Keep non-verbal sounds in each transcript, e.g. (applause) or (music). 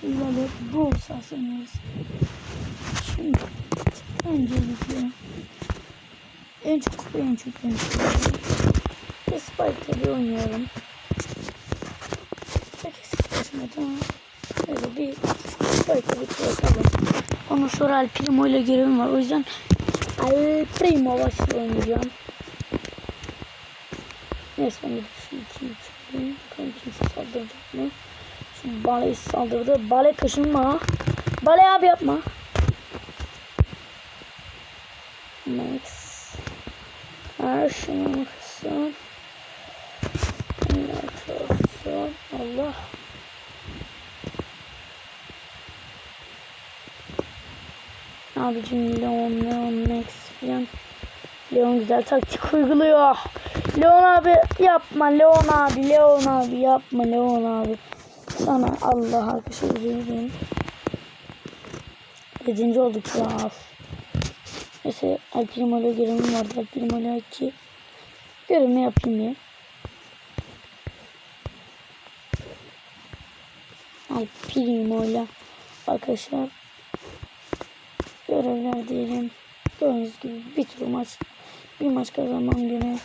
sizlerle Brawl Stars oynuyoruz. Şimdi öncelikle en çok en çok en çok ve Spike'la bir oynayalım. Peki sıkışmadan böyle bir Spike'la bir bakalım. Ondan sonra El Primo ile görevim var. O yüzden El Primo başla oynayacağım. Neyse iki iki Bakalım kimse saldıracak mı? Bale saldırdı. Bale kaşınma. Bale abi yapma. Max. Her şunu kısın. Allah. Abicim Leon, Leon, Max falan. Leon güzel taktik uyguluyor. Leon abi yapma Leon abi Leon abi yapma Leon abi. Sana Allah arkadaşlar dilerim. Yedinci olduk ya. Neyse El Primo ile görevim vardı. El Primo ile iki görevimi yapayım ya. El arkadaşlar görevler diyelim. Gördüğünüz gibi bir tur maç bir maç kazanmam gene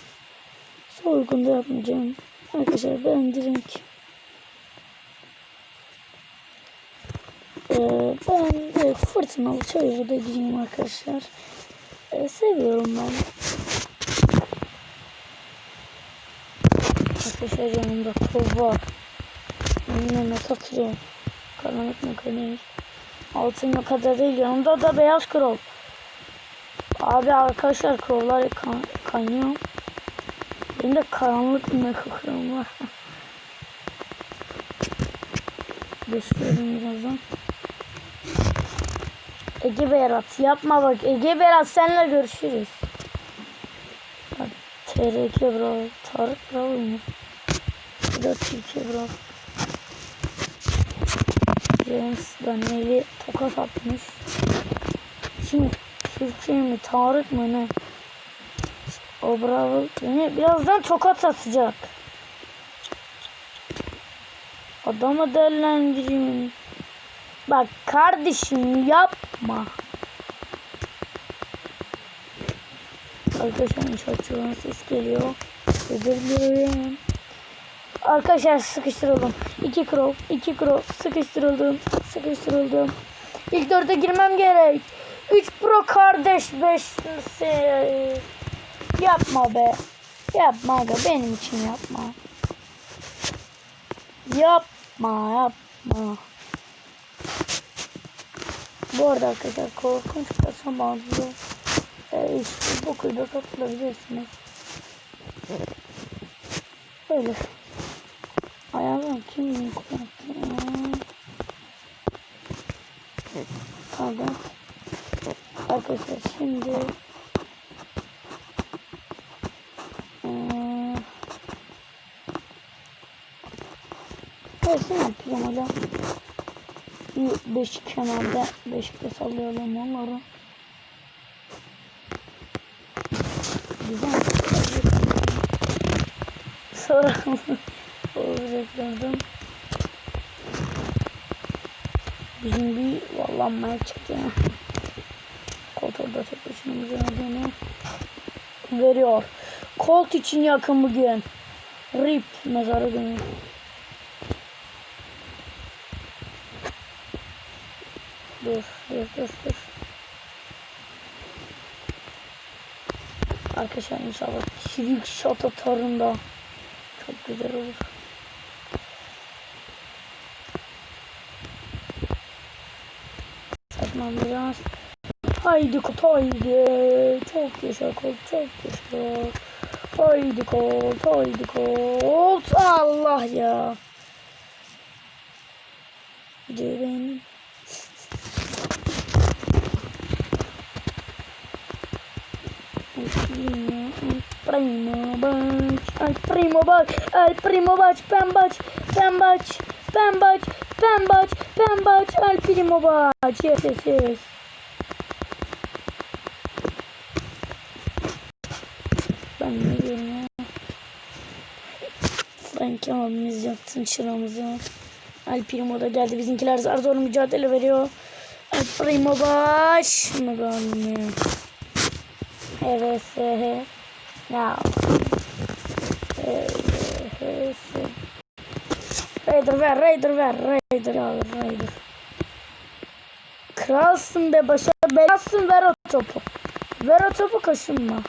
soygunda yapmayacağım. Arkadaşlar ben direkt Ee, ben de fırtınalı çayırda gideyim arkadaşlar. Ee, seviyorum ben. Arkadaşlar yanımda kov var. Önüne satıyor. Karanlık mekanik. Altın ne kadar değil. Yanımda da beyaz krol. Abi arkadaşlar krollar kan kanıyor. Benim de karanlık mekanik var. (laughs) Göstereyim birazdan. Ege Berat yapma bak Ege Berat senle görüşürüz. Bak TRK Bravo Tarık Bravo mu? Bu da Türkiye Bravo. James Daniel'i tokat atmış. Şimdi Türkiye mi Tarık mı ne? O Bravo beni birazdan tokat atacak. Adamı değerlendireyim. Bak kardeşim yapma. Arkadaşlar inşaatçıların ses geliyor. Özür dilerim. Arkadaşlar sıkıştırıldım. 2 krop, 2 krop sıkıştırıldım. Sıkıştırıldım. İlk dörde girmem gerek. 3 pro kardeş 5 yapma be. Yapma aga benim için yapma. Yapma yapma. Bu arada arkadaşlar korkunç basamazlı e, işte bu kuyuda katılabilirsiniz. Böyle. Ayağım kim kullandı? Pardon. Arkadaşlar şimdi Kesin yapacağım hala. Bir beşik kenarda beşikte sallayalım onları. Güzel. Sonra olacaklardan (laughs) bizim bir vallanmaya çıktı ya. Koltuğda tek başına mücadeleni veriyor. Colt için yakın bugün. Rip mezara dönüyor. Dur, dur, dur. Arkadaşlar inşallah çivik şat atarında çok güzel olur. Satmam biraz. Haydi kut haydi. Çok yaşa kut çok yaşa. Haydi kut haydi kut. Allah ya. Gidiyor benim. Primo baç, ay primo baç, ay primo baç, ben baç, ben baç, ben baç, ben baç, ben baç, ay primo baç, yes yes yes. Ben ne diyorum ya? Frank abimiz yaktın çıramızı. El Primo da geldi. Bizimkiler zar zor mücadele veriyor. El Primo baş mı görmüyor? Evet. evet. Raider ver, Raider ver, Raider abi, Raider. Kralsın be başa belasın ver o topu. Ver o topu kaşınma.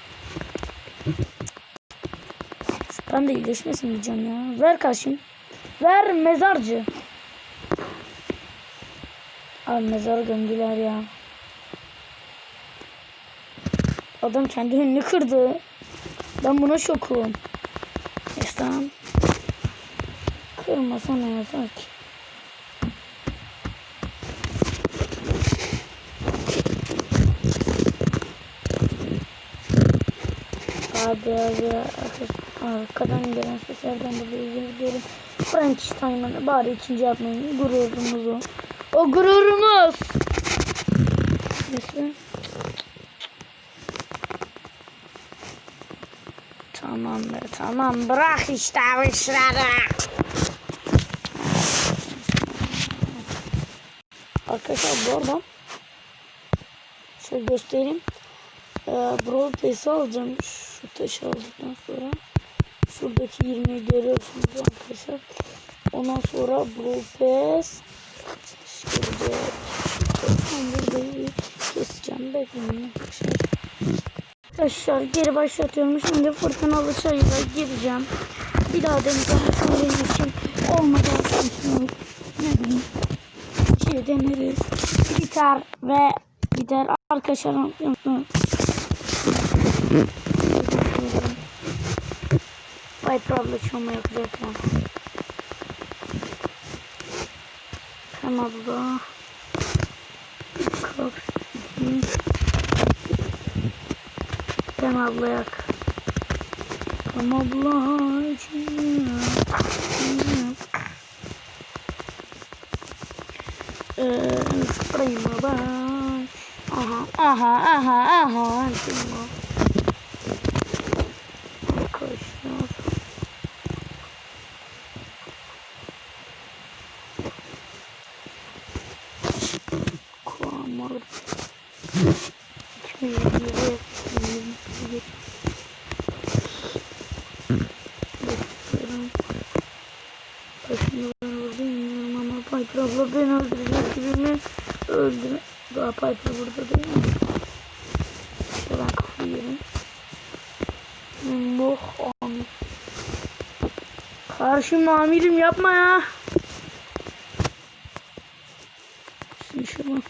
Ben de iyileşmesin diyeceğim ya. Ver kaşın. Ver mezarcı. Abi mezar gömdüler ya. Adam kendi önünü kırdı. Ben buna şokum. Tamam. Kırmasana ya sanki. Abi abi arkadan gelen seslerden dolayı özür dilerim. Frankenstein'ı bari ikinci yapmayın. Gururumuz o. O gururumuz. Neyse. Tamam be tamam bırak işte işleri. Arkadaşlar bu arada şöyle göstereyim. Ee, Brawl Pass'i alacağım şu taşı aldıktan sonra. Şuradaki 20'yi görüyorsunuz arkadaşlar. Ondan sonra Brawl Pass gelecek. Ben burada bir keseceğim. Bekleyin arkadaşlar. Arkadaşlar geri başlatıyorum. Şimdi fırtınalı çayıra gireceğim. Bir daha deneyeceğim. Benim için olmadı. Ne bileyim. Şey deneriz. Biter ve gider. Arkadaşlar unutmayın. Viper abla çalma yapacak ya. Hem abla. Kalk. Gidelim abla yak. Tam abla hacını Sprayma bak. Aha aha aha aha. Şimdi ama Piper abla beni öldürecek gibi mi? Öldüre... Daha Piper burada değil mi? Ben kafayı yerim. Moh amir. Karşım amirim yapma ya. Şimdi şunu.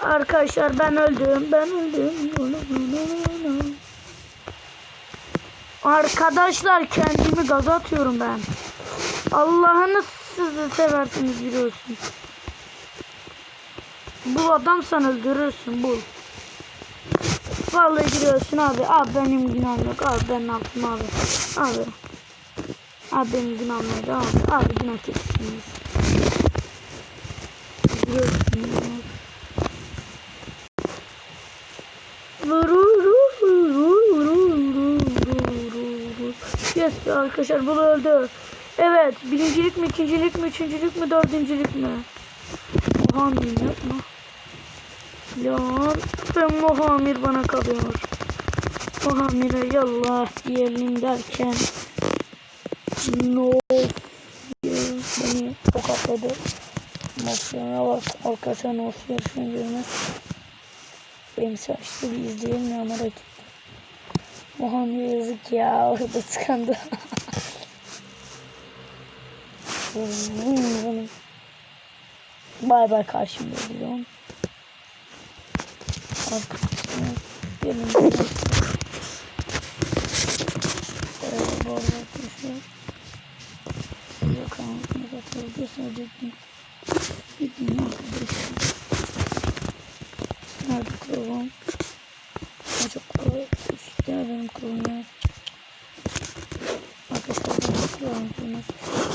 Arkadaşlar ben öldüm. Ben öldüm. Arkadaşlar kendimi gaza atıyorum ben. Allah'ını sizi seversiniz biliyorsun. Bu adam sen öldürürsün bu. Vallahi giriyorsun abi. Abi benim günahım yok. Abi ben ne yaptım abi. Abi. Abi benim günahım yok. Abi, abi günah keçisiniz. Giriyorsun. Yes arkadaşlar bu öldü. Evet birincilik mi ikincilik mi üçüncülük mü dördüncülük mü? Muhammed yapma. Lan ben Muhammed bana kalıyor. Muhammed'e yallah diyelim derken no beni tokatladı. Mafyana bak arkadaşlar nasıl yarışını görmez. Benim saçlı bir ya merak ettim. Muhammed yazık ya orada tıkandı. (laughs) Bay bay karşımda biliyorum. Arkadaşlar gelin. Ee. Yok anlatmak atabiliyorsunuz dedim. Gidin arkadaşlar. Nerede kuralım? Çok kolay. Üstte benim ya. Arkadaşlar kuralım.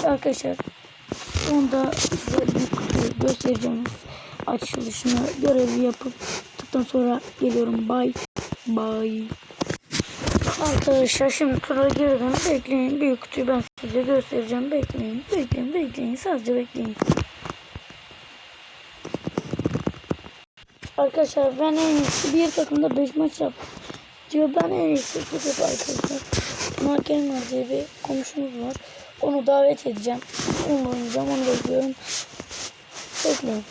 Arkadaşlar onda size bir göstereceğim. Açılışını görevi yapıp tıktan sonra geliyorum. Bye. Bye. Arkadaşlar şimdi tura girdim. Bekleyin büyük kutuyu ben size göstereceğim. Bekleyin, bekleyin, bekleyin. Sadece bekleyin. Arkadaşlar ben en iyisi bir takımda 5 maç yap. Diyor ben en iyisi gidip arkadaşlar. Marken var diye bir komşumuz var. Onu davet edeceğim. Onu oynayacağım. Onu bekliyorum. Bekleyin.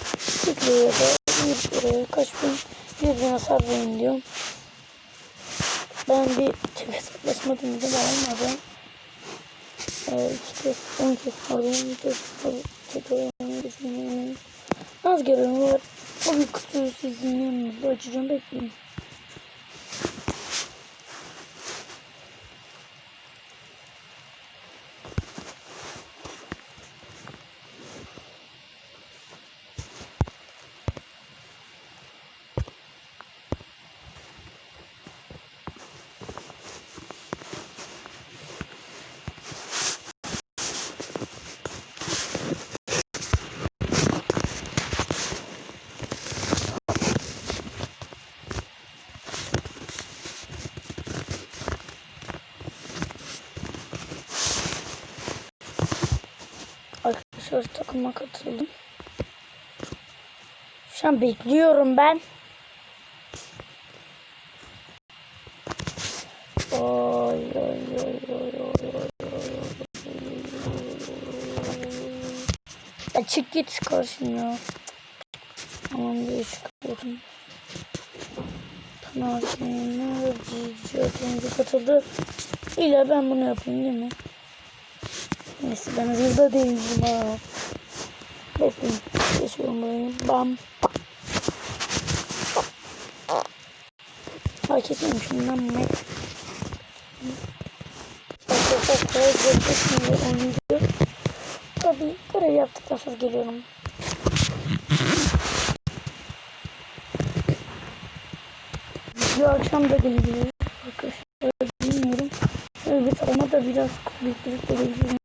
Tıklıyor da bir oraya kaç bin? 100 bin hasar verin diyorum. Ben bir tip hesaplaşma denedim olmadı. Ee, işte 10 kez pardon 10 kez pardon tekrar oynamayı düşünüyorum. Az görevim var. O bir kutuyu sizin yanınızda açacağım bekleyin. Arkadaşlar takıma katıldım. Şu an bekliyorum ben. Oy oy oy oy oy oy Ya çık git karşım Tamam diye çıkıyorum. Tamam şimdi cici ötümcü katıldı. İlla ben bunu yapayım değil mi? Neyse ben hızlı değilim ha. Bekleyin. Geçiyorum burayı. Bam. Fark etmemişim lan ne? Arkadaşlar kolay görecek şimdi oynayacağız. Tabii görev yaptıktan sonra geliyorum. Bir akşam da gelebilir. Arkadaşlar bilmiyorum. Evet ama da biraz büyük birlikte gelebilirim.